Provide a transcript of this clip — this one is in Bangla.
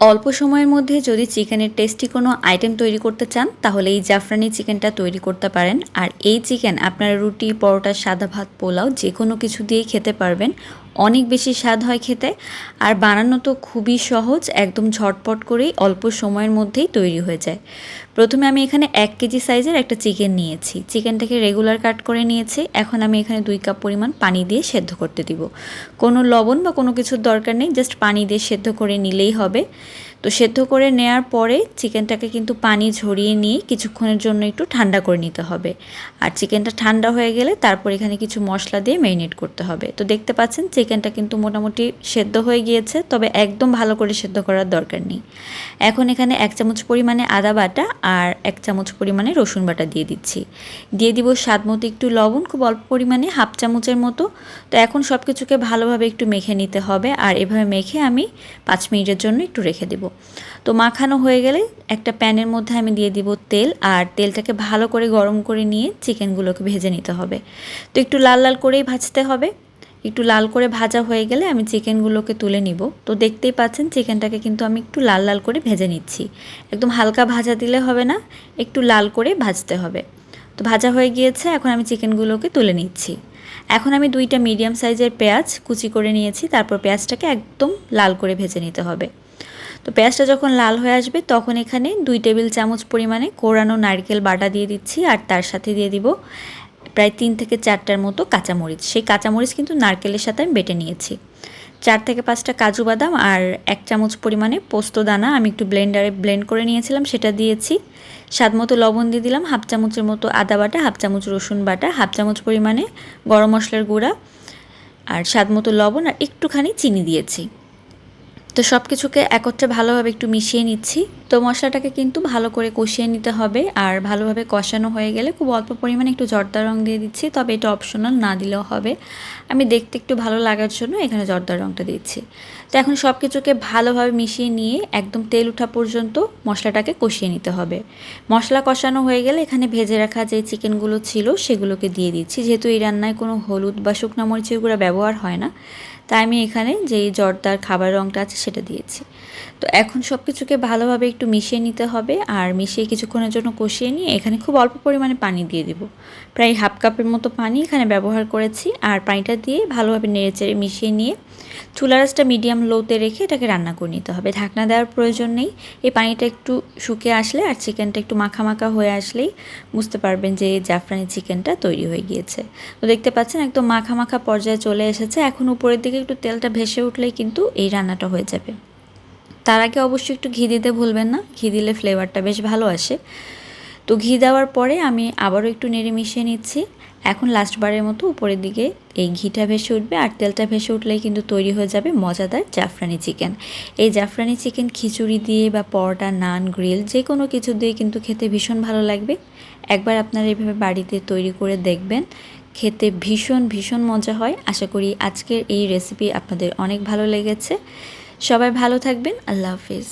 অল্প সময়ের মধ্যে যদি চিকেনের টেস্টি কোনো আইটেম তৈরি করতে চান, তাহলে এই জাফরানি চিকেনটা তৈরি করতে পারেন। আর এই চিকেন আপনারা রুটি, পরোটা, সাদা ভাত, পোলাও যে কোনো কিছু দিয়েই খেতে পারবেন। অনেক বেশি স্বাদ হয় খেতে, আর বানানো তো খুবই সহজ, একদম ঝটপট করেই অল্প সময়ের মধ্যেই তৈরি হয়ে যায়। প্রথমে আমি এখানে এক কেজি সাইজের একটা চিকেন নিয়েছি। চিকেনটাকে রেগুলার কাট করে নিয়েছি। এখন আমি এখানে দুই কাপ পরিমাণ পানি দিয়ে সেদ্ধ করতে দিব। কোনো লবণ বা কোনো কিছুর দরকার নেই, জাস্ট পানি দিয়ে সেদ্ধ করে নিলেই হবে। তো সেদ্ধ করে নেওয়ার পরে চিকেনটাকে কিন্তু পানি ঝরিয়ে নিয়ে কিছুক্ষণের জন্য একটু ঠান্ডা করে নিতে হবে। আর চিকেনটা ঠান্ডা হয়ে গেলে তারপর এখানে কিছু মশলা দিয়ে ম্যারিনেট করতে হবে। তো দেখতে পাচ্ছেন চিকেনটা কিন্তু মোটামুটি সেদ্ধ হয়ে গিয়েছে, তবে একদম ভালো করে সেদ্ধ করার দরকার নেই। এখন এখানে এক চামচ পরিমাণে আদা বাটা আর এক চামচ পরিমাণে রসুন বাটা দিয়ে দিচ্ছি। দিয়ে দিব স্বাদ মতো একটু লবণ, খুব অল্প পরিমাণে, হাফ চামচের মতো। তো এখন সব কিছুকে ভালোভাবে একটু মেখে নিতে হবে। আর এভাবে মেখে আমি পাঁচ মিনিটের জন্য একটু রেখে দেবো। তো মাখানো হয়ে গেলে একটা প্যানের মধ্যে আমি দিয়ে দিব তেল আর তেলটাকে ভালো করে গরম করে নিয়ে চিকেনগুলোকে ভেজে নিতে হবে। তো একটু লাল লাল করেই ভাজতে হবে। একটু লাল করে ভাজা হয়ে গেলে আমি চিকেনগুলোকে তুলে নিব। তো দেখতেই পাচ্ছেন চিকেনটাকে কিন্তু আমি একটু লাল লাল করে ভেজে নিচ্ছি। একদম হালকা ভাজা দিলে হবে না, একটু লাল করে ভাজতে হবে। তো ভাজা হয়ে গিয়েছে, এখন আমি চিকেনগুলোকে তুলে নিচ্ছি। এখন আমি দুইটা মিডিয়াম সাইজের পেঁয়াজ কুচি করে নিয়েছি, তারপর পেঁয়াজটাকে একদম লাল করে ভেজে নিতে হবে। তো পেঁয়াজটা যখন লাল হয়ে আসবে, তখন এখানে দুই টেবিল চামচ পরিমাণে কোরানো নারকেল বাটা দিয়ে দিচ্ছি আর তার সাথে দিয়ে দিব প্রায় তিন থেকে চারটার মতো কাঁচামরিচ। সেই কাঁচামরিচ কিন্তু নারকেলের সাথে আমি বেটে নিয়েছি। চার থেকে পাঁচটা কাজু বাদাম আর এক চামচ পরিমাণে পোস্ত দানা আমি একটু ব্লেন্ডারে ব্লেন্ড করে নিয়েছিলাম, সেটা দিয়েছি। স্বাদ মতো লবণ দিয়ে দিলাম, হাফ চামচের মতো আদা বাটা, হাফ চামচ রসুন বাটা, হাফ চামচ পরিমাণে গরম মশলার গুঁড়া আর স্বাদ মতো লবণ আর একটুখানি চিনি দিয়েছি। তো সব কিছুকে একত্রে ভালোভাবে একটু মিশিয়ে নিচ্ছি। তো মশলাটাকে কিন্তু ভালো করে কষিয়ে নিতে হবে। আর ভালোভাবে কষানো হয়ে গেলে খুব অল্প পরিমাণে একটু জর্দা রং দিয়ে দিচ্ছি, তবে এটা অপশনাল না দিলেও হবে। আমি দেখতে একটু ভালো লাগার জন্য এখানে জর্দার রংটা দিচ্ছি। তো এখন সব কিছুকে ভালোভাবে মিশিয়ে নিয়ে একদম তেল ওঠা পর্যন্ত মশলাটাকে কষিয়ে নিতে হবে। মশলা কষানো হয়ে গেলে এখানে ভেজে রাখা যে চিকেনগুলো ছিল সেগুলোকে দিয়ে দিচ্ছি। যেহেতু এই রান্নায় কোনো হলুদ বা শুকনো মরিচের গুঁড়া ব্যবহার হয় না তাই আমি এখানে যেই জর্দার খাবার রঙটা আছে সেটা দিয়েছি। তো এখন সব কিছুকে ভালোভাবে একটু মিশিয়ে নিতে হবে আর মিশিয়ে কিছুক্ষণের জন্য কষিয়ে নিয়ে এখানে খুব অল্প পরিমাণে পানি দিয়ে দিব। প্রায় হাফ কাপের মতো পানি এখানে ব্যবহার করেছি আর পানিটা দিয়ে ভালোভাবে নেড়েচেড়ে মিশিয়ে নিয়ে চুলা রাসটা মিডিয়াম লোতে রেখে এটাকে রান্না করে নিতে হবে। ঢাকনা দেওয়ার প্রয়োজন নেই। এই পানিটা একটু শুকে আসলে আর চিকেনটা একটু মাখা মাখা হয়ে আসলেই বুঝতে পারবেন যে জাফরানি চিকেনটা তৈরি হয়ে গিয়েছে। তো দেখতে পাচ্ছেন একদম মাখা মাখা পর্যায়ে চলে এসেছে। এখন উপরের দিকে একটু তেলটা ভেসে উঠলেই কিন্তু এই রান্নাটা হয়ে যাবে। তার আগে অবশ্যই একটু ঘি দিতে ভুলবেন না, ঘি দিলে ফ্লেভারটা বেশ ভালো আসে। তো ঘি দেওয়ার পরে আমি আবারও একটু নেড়ে মিশিয়ে নিচ্ছি। এখন লাস্টবারের মতো উপরের দিকে এই ঘিটা ভেসে উঠবে আর তেলটা ভেসে উঠলেই কিন্তু তৈরি হয়ে যাবে মজাদার জাফরানি চিকেন। এই জাফরানি চিকেন খিচুড়ি দিয়ে বা পরোটা, নান, গ্রিল যে কোনো কিছু দিয়ে কিন্তু খেতে ভীষণ ভালো লাগবে। একবার আপনারা এইভাবে বাড়িতে তৈরি করে দেখবেন। খেতে ভীষণ ভীষণ মজা হয়। আশা করি আজকের এই রেসিপি আপনাদের অনেক ভালো লেগেছে। সবাই ভালো থাকবেন। আল্লাহ হাফিজ।